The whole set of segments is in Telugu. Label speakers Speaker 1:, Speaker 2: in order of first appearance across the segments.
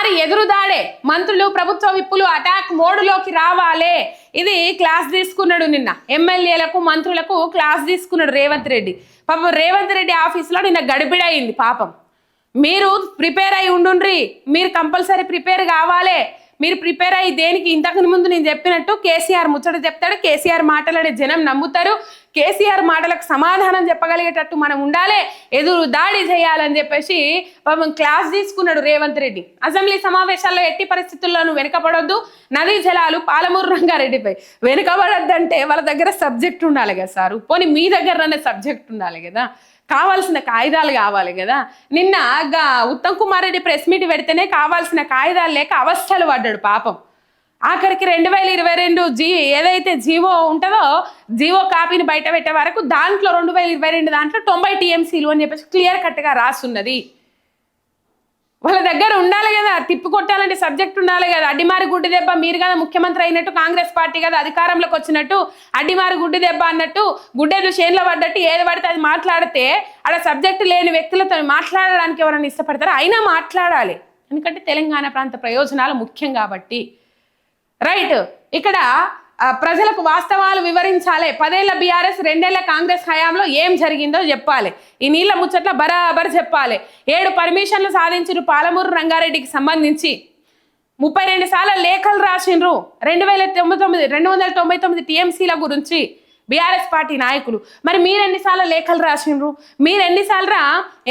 Speaker 1: ఈసారి ఎదురుదాడే మంత్రులు ప్రభుత్వ విప్పులు అటాక్ మోడులోకి రావాలే. ఇది క్లాస్ తీసుకున్నాడు నిన్న. ఎమ్మెల్యేలకు మంత్రులకు క్లాస్ తీసుకున్నాడు రేవంత్ రెడ్డి. పాపం రేవంత్ రెడ్డి ఆఫీస్లో నిన్న గడిబిడయింది పాపం. మీరు ప్రిపేర్ అయి ఉండుండ్రి. మీరు కంపల్సరీ ప్రిపేర్ కావాలే. మీరు ప్రిపేర్ అయ్యి దేనికి ఇంతకు ముందు నేను చెప్పినట్టు కేసీఆర్ ముచ్చట చెప్తాడు కేసీఆర్ మాట్లాడే జనం నమ్ముతారు. కేసీఆర్ మాటలకు సమాధానం చెప్పగలిగేటట్టు మనం ఉండాలి ఎదురు దాడి చేయాలని చెప్పేసి పాపం క్లాస్ తీసుకున్నాడు రేవంత్ రెడ్డి. అసెంబ్లీ సమావేశాల్లో ఎట్టి పరిస్థితుల్లోనూ వెనుకబడొద్దు. నదీ జలాలు పాలమూరు రంగారెడ్డిపై. వెనుకబడొద్దంటే వాళ్ళ దగ్గర సబ్జెక్ట్ ఉండాలి కదా సార్. పోనీ మీ దగ్గరనే సబ్జెక్ట్ ఉండాలి కదా. కావాల్సిన కాగితాలు కావాలి కదా. నిన్న గా ఉత్తమ్ కుమార్ రెడ్డి ప్రెస్ మీట్ పెడితేనే కావాల్సిన కాగితాలు లేక అవస్థలు పడ్డాడు పాపం. ఆఖరికి రెండు వేల ఇరవై రెండు జీ ఏదైతే జీవో ఉంటుందో జీవో కాపీని బయట పెట్టే వరకు దాంట్లో రెండు వేల ఇరవై రెండు దాంట్లో తొంభై టీఎంసీలు అని చెప్పేసి క్లియర్ కట్గా రాస్తున్నది వాళ్ళ దగ్గర ఉండాలి కదా తిప్పి కొట్టాలంటే సబ్జెక్ట్ ఉండాలి కదా. అడ్డిమారి గుడ్డి దెబ్బ మీరు కదా ముఖ్యమంత్రి అయినట్టు కాంగ్రెస్ పార్టీ కదా అధికారంలోకి వచ్చినట్టు అడ్డిమారి గుడ్డి దెబ్బ అన్నట్టు గుడ్డెలు చేన్లో పడ్డట్టు ఏది పడితే అది మాట్లాడితే ఆడ సబ్జెక్ట్ లేని వ్యక్తులతో మాట్లాడడానికి ఎవరైనా ఇష్టపడతారో? అయినా మాట్లాడాలి. ఎందుకంటే తెలంగాణ ప్రాంత ప్రయోజనాలు ముఖ్యం కాబట్టి. రైట్ ఇక్కడ ప్రజలకు వాస్తవాలు వివరించాలి. పదేళ్ళ బీఆర్ఎస్ రెండేళ్ళ కాంగ్రెస్ హయాంలో ఏం జరిగిందో చెప్పాలి. ఈ నీళ్ళ ముచ్చట్ల బరాబర్ చెప్పాలి. ఏడు పర్మిషన్లు సాధించిన పాలమూరు రంగారెడ్డికి సంబంధించి. ముప్పై రెండు సార్లు లేఖలు రాసిండ్రు. రెండు వేల తొంభై తొమ్మిది రెండు వందల తొంభై తొమ్మిది టీఎంసీల గురించి బీఆర్ఎస్ పార్టీ నాయకులు. మరి మీరు ఎన్నిసార్లు లేఖలు రాసిండ్రు? మీరు ఎన్నిసార్లు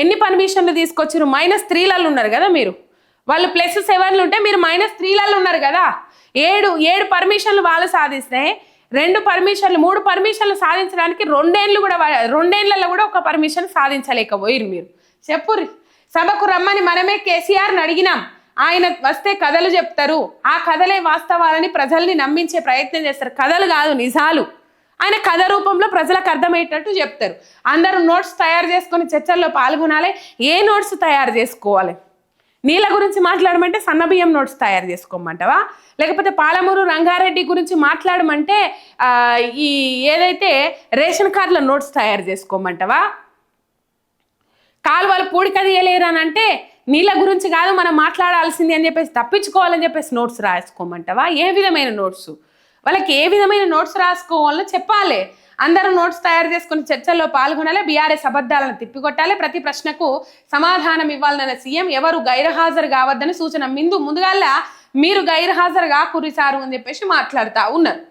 Speaker 1: ఎన్ని పర్మిషన్లు తీసుకొచ్చిండ్రు మైనస్ త్రీలలో ఉన్నారు కదా మీరు. వాళ్ళు ప్లస్ సెవెన్లు ఉంటే మీరు మైనస్ త్రీలలో ఉన్నారు కదా. ఏడు ఏడు పర్మిషన్లు వాళ్ళు సాధిస్తే రెండు పర్మిషన్లు మూడు పర్మిషన్లు సాధించడానికి రెండేళ్ళు కూడా వా- రెండేళ్ళలో కూడా ఒక పర్మిషన్ సాధించలేకపోయారు మీరు. చెప్పుర్రి. సభకు రమ్మని మనమే కేసీఆర్ని అడిగినాం. ఆయన వస్తే కథలు చెప్తారు. ఆ కథలే వాస్తవాలని ప్రజల్ని నమ్మించే ప్రయత్నం చేస్తారు. కథలు కాదు నిజాలు. ఆయన కథ రూపంలో ప్రజలకు అర్థమయ్యేటట్టు చెప్తారు. అందరూ నోట్స్ తయారు చేసుకొని చర్చల్లో పాల్గొనాలి. ఏ నోట్స్ తయారు చేసుకోవాలి? నీళ్ళ గురించి మాట్లాడమంటే సన్నబియ్యం నోట్స్ తయారు చేసుకోమంటావా? లేకపోతే పాలమూరు రంగారెడ్డి గురించి మాట్లాడమంటే ఈ ఏదైతే రేషన్ కార్డుల నోట్స్ తయారు చేసుకోమంటావా? కాలువలు పూడికదీయలేరు అంటే నీళ్ళ గురించి కాదు మనం మాట్లాడాల్సింది అని చెప్పేసి తప్పించుకోవాలని చెప్పేసి నోట్స్ రాసుకోమంటావా? ఏ విధమైన నోట్స్? వాళ్ళకి ఏ విధమైన నోట్స్ రాసుకోవాలో చెప్పాలి. అందరూ నోట్స్ తయారు చేసుకుని చర్చల్లో పాల్గొనాలి బీఆర్ఎస్ అబద్ధాలను తిప్పికొట్టాలి. ప్రతి ప్రశ్నకు సమాధానం ఇవ్వాలన్న సీఎం ఎవరు గైర్హాజరు కావద్దని సూచన. ముందు ముందుగాల మీరు గైర్హాజరు కాకురి సారు అని చెప్పేసి మాట్లాడుతూ ఉన్నారు.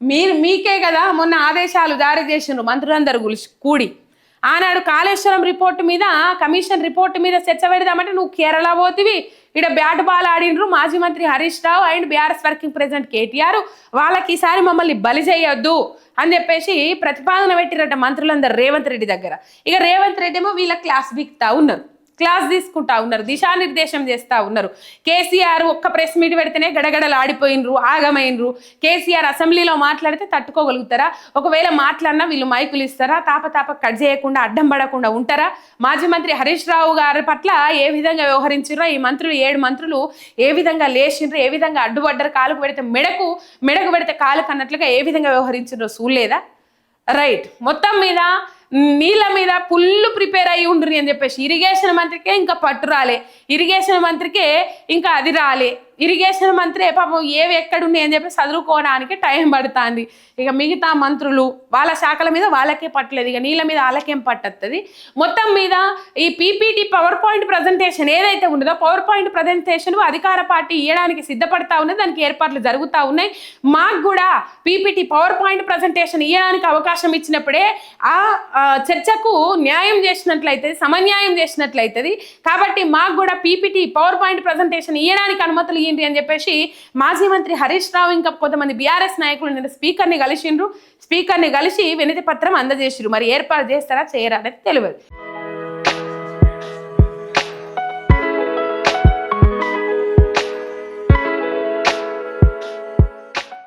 Speaker 1: మీరు మీకే కదా మొన్న ఆదేశాలు జారీ చేసిండ్రు మంత్రులందరూ కూడి. ఆనాడు కాళేశ్వరం రిపోర్టు మీద కమిషన్ రిపోర్టు మీద చర్చ పెడదామంటే నువ్వు కేరళ పోతివి ఇక్కడ బ్యాట్ బాల్ ఆడినరు మాజీ మంత్రి Harish Rao and BRS working president KTR. వాళ్ళకి ఈసారి మమ్మల్ని బలి చేయొద్దు అని చెప్పేసి ప్రతిపాదన పెట్టిరట మంత్రులందరూ రేవంత్ రెడ్డి దగ్గర. ఇక రేవంత్ రెడ్డి ఏమో వీళ్ళ క్లాస్ బిక్తా ఉన్నారు. క్లాస్ తీసుకుంటా ఉన్నారు దిశానిర్దేశం చేస్తూ ఉన్నారు. కేసీఆర్ ఒక్క ప్రెస్ మీట్ పెడితేనే గడగడలు ఆడిపోయినరు ఆగమైనరు. కేసీఆర్ అసెంబ్లీలో మాట్లాడితే తట్టుకోగలుగుతారా? ఒకవేళ మాట్లాడినా వీళ్ళు మైకులు ఇస్తారా? తాపతాప కట్ చేయకుండా అడ్డం పడకుండా ఉంటారా? మాజీ మంత్రి హరీష్ రావు గారి పట్ల ఏ విధంగా వ్యవహరించారో ఈ మంత్రులు ఏడు మంత్రులు ఏ విధంగా లేచిండ్రు ఏ విధంగా అడ్డుపడ్డారు కాలుకు పెడితే మెడకు మెడకు పెడితే కాలుకు అన్నట్లుగా ఏ విధంగా వ్యవహరించారో చూడలేదా? రైట్. మొత్తం మీద నీళ్ళ మీద ఫుల్ ప్రిపేర్ అయ్యి ఉండ్రి అని చెప్పేసి. ఇరిగేషన్ మంత్రికే ఇంకా పట్టు రాలే. ఇరిగేషన్ మంత్రికే ఇంకా అది రాలే. ఇరిగేషన్ మంత్రి పాపం ఏవి ఎక్కడున్నాయి అని చెప్పి చదువుకోవడానికి టైం పడుతుంది. ఇక మిగతా మంత్రులు వాళ్ళ శాఖల మీద వాళ్ళకే పట్టలేదు. ఇక నీళ్ళ మీద వాళ్ళకేం పట్టస్తుంది మొత్తం మీద ఈ పీపీటీ పవర్ పాయింట్ ప్రజెంటేషన్ ఏదైతే ఉన్నదో పవర్ పాయింట్ ప్రజెంటేషన్ అధికార పార్టీ ఇవ్వడానికి సిద్ధపడతా ఉన్నది. దానికి ఏర్పాట్లు జరుగుతూ ఉన్నాయి. మాకు కూడా పీపీటీ పవర్ పాయింట్ ప్రజెంటేషన్ ఇవ్వడానికి అవకాశం ఇచ్చినప్పుడే ఆ చర్చకు న్యాయం చేసినట్లయితే సమన్యాయం చేసినట్లయితది. కాబట్టి మాకు కూడా పీపీటీ పవర్ పాయింట్ ప్రజెంటేషన్ ఇవ్వడానికి అనుమతులు ఇయ్యండి అని చెప్పేసి మాజీ మంత్రి హరీష్ రావు ఇంకా కొంతమంది బీఆర్ఎస్ నాయకులు నిన్న స్పీకర్ని కలిసిండ్రు. స్పీకర్ని కలిసి వినతి పత్రం అందజేసిరు మరి ఏర్పాటు చేస్తారా చేయరా అనేది తెలియదు.